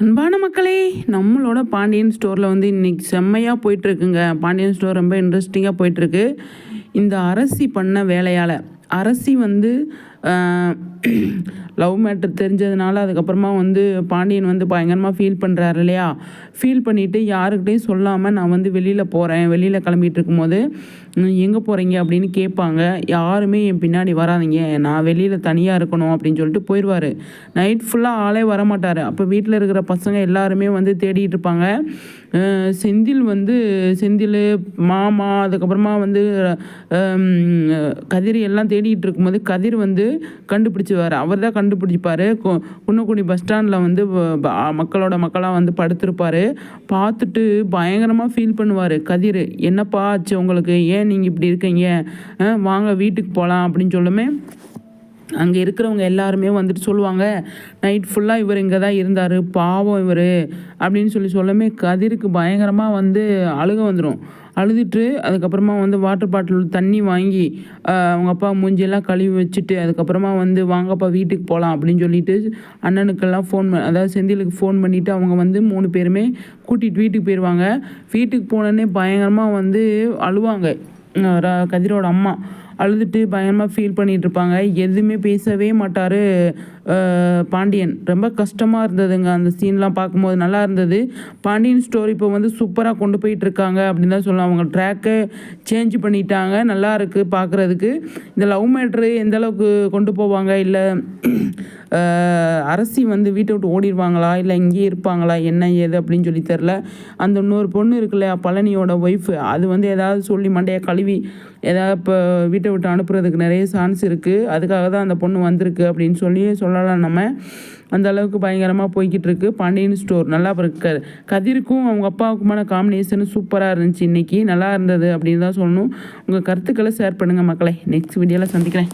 அன்பான மக்களே நம்மளோட பாண்டியன் ஸ்டோரில் வந்து இன்றைக்கி செம்மையாக போயிட்டுருக்குங்க. பாண்டியன் ஸ்டோர் ரொம்ப இன்ட்ரெஸ்டிங்காக போயிட்டுருக்கு. இந்த அரசி பண்ண வேலையால் அரசி வந்து லவ் மேட்ரு தெரிஞ்சதுனால அதுக்கப்புறமா வந்து பாண்டியன் வந்து பயங்கரமாக ஃபீல் பண்ணுறாரு இல்லையா? ஃபீல் பண்ணிவிட்டு யாருக்கிட்டையும் சொல்லாமல் நான் வந்து வெளியில் போகிறேன் வெளியில் கிளம்பிட்டு இருக்கும்போது எங்கே போகிறீங்க அப்படின்னு கேட்பாங்க. யாருமே என் பின்னாடி வராதிங்க. நான் வெளியில் தனியாக இருக்கணும் அப்படின்னு சொல்லிட்டு போயிடுவார் நைட் ஃபுல்லாக ஆளே வரமாட்டார். அப்போ வீட்டில் இருக்கிற பசங்க எல்லாருமே வந்து தேடிட்டு இருப்பாங்க. செந்தில் வந்து செந்தில் மாமா அதுக்கப்புறமா வந்து கதிர் எல்லாம் தேடிக்கிட்டு இருக்கும்போது கதிர் வந்து கண்டுபிடிச்சிவார். அவர் தான் கண்டுபிடிப்பார். குன்னக்குடி பஸ் ஸ்டாண்டில் வந்து மக்களோட மக்களாக வந்து படுத்திருப்பார். பார்த்துட்டு பயங்கரமாக ஃபீல் பண்ணுவார். கதிர் என்னப்பா ஆச்சு உங்களுக்கு? ஏன் நீங்கள் இப்படி இருக்கீங்க? வாங்க வீட்டுக்கு போகலாம் அப்படின்னு சொல்லுமே அங்கே இருக்கிறவங்க எல்லாருமே வந்துட்டு சொல்லுவாங்க நைட் ஃபுல்லாக இவர் இங்கே தான் இருந்தார் பாவம் இவர். அப்படின்னு சொல்லி சொல்லமே கதிருக்கு பயங்கரமாக வந்து அழுக வந்துடும் அழுதுட்டு அதுக்கப்புறமா வந்து வாட்டர் பாட்டில் தண்ணி வாங்கி அவங்க அப்பா மூஞ்சியெல்லாம் கழுவி வச்சுட்டு அதுக்கப்புறமா வந்து வாங்கப்பா வீட்டுக்கு போகலாம் அப்படின்னு சொல்லிட்டு அண்ணனுக்கெல்லாம் ஃபோன் அதாவது செந்திலுக்கு ஃபோன் பண்ணிவிட்டு அவங்க வந்து மூணு பேருமே கூட்டிகிட்டு வீட்டுக்கு போயிடுவாங்க வீட்டுக்கு போனோடனே பயங்கரமாக வந்து அழுவாங்க. கதிரோட அம்மா. அழுதுட்டு பயங்கரமாக ஃபீல் பண்ணிகிட்டு இருப்பாங்க எதுவுமே பேசவே மாட்டார் பாண்டியன். ரொம்ப கஷ்டமாக இருந்ததுங்க. அந்த சீன்லாம் பார்க்கும்போது நல்லா இருந்தது. பாண்டியன் ஸ்டோரி இப்போ வந்து சூப்பராக கொண்டு போயிட்டு இருக்காங்க அப்படின்னு தான் சொல்லலாம். அவங்க ட்ராக்கை சேஞ்ச் பண்ணிட்டாங்க. நல்லா இருக்குது பார்க்குறதுக்கு. இந்த லவ் மேட்ரு எந்த அளவுக்கு கொண்டு போவாங்க? இல்லை அரசி வந்து வீட்டை விட்டு ஓடிடுவாங்களா? இல்லை இங்கேயே இருப்பாங்களா? என்ன ஏது அப்படின்னு சொல்லி தெரில அந்த இன்னொரு பொண்ணு இருக்குல்ல பழனியோட ஒய்ஃபு அது வந்து ஏதாவது சொல்லி மண்டையை கழுவி ஏதாவது இப்போ வீட்டை விட்டு அனுப்புறதுக்கு நிறைய சான்ஸ் இருக்குது அதுக்காக தான் அந்த பொண்ணு வந்திருக்கு அப்படின்னு சொல்லி சொல்லலாம் நம்ம. அந்த அளவுக்கு பயங்கரமாக போய்கிட்டு இருக்கு. பாண்டியன் ஸ்டோர் நல்லா இருக்கு. கதிருக்கும் அவங்க அப்பாவுக்குமான காம்பினேஷன் சூப்பராக இருந்துச்சு இன்றைக்கி நல்லா இருந்தது அப்படின்னு தான் சொல்லணும். உங்கள் கருத்துக்களை ஷேர் பண்ணுங்கள் மக்களை. நெக்ஸ்ட் வீடியோவில் சந்திக்கிறேன்.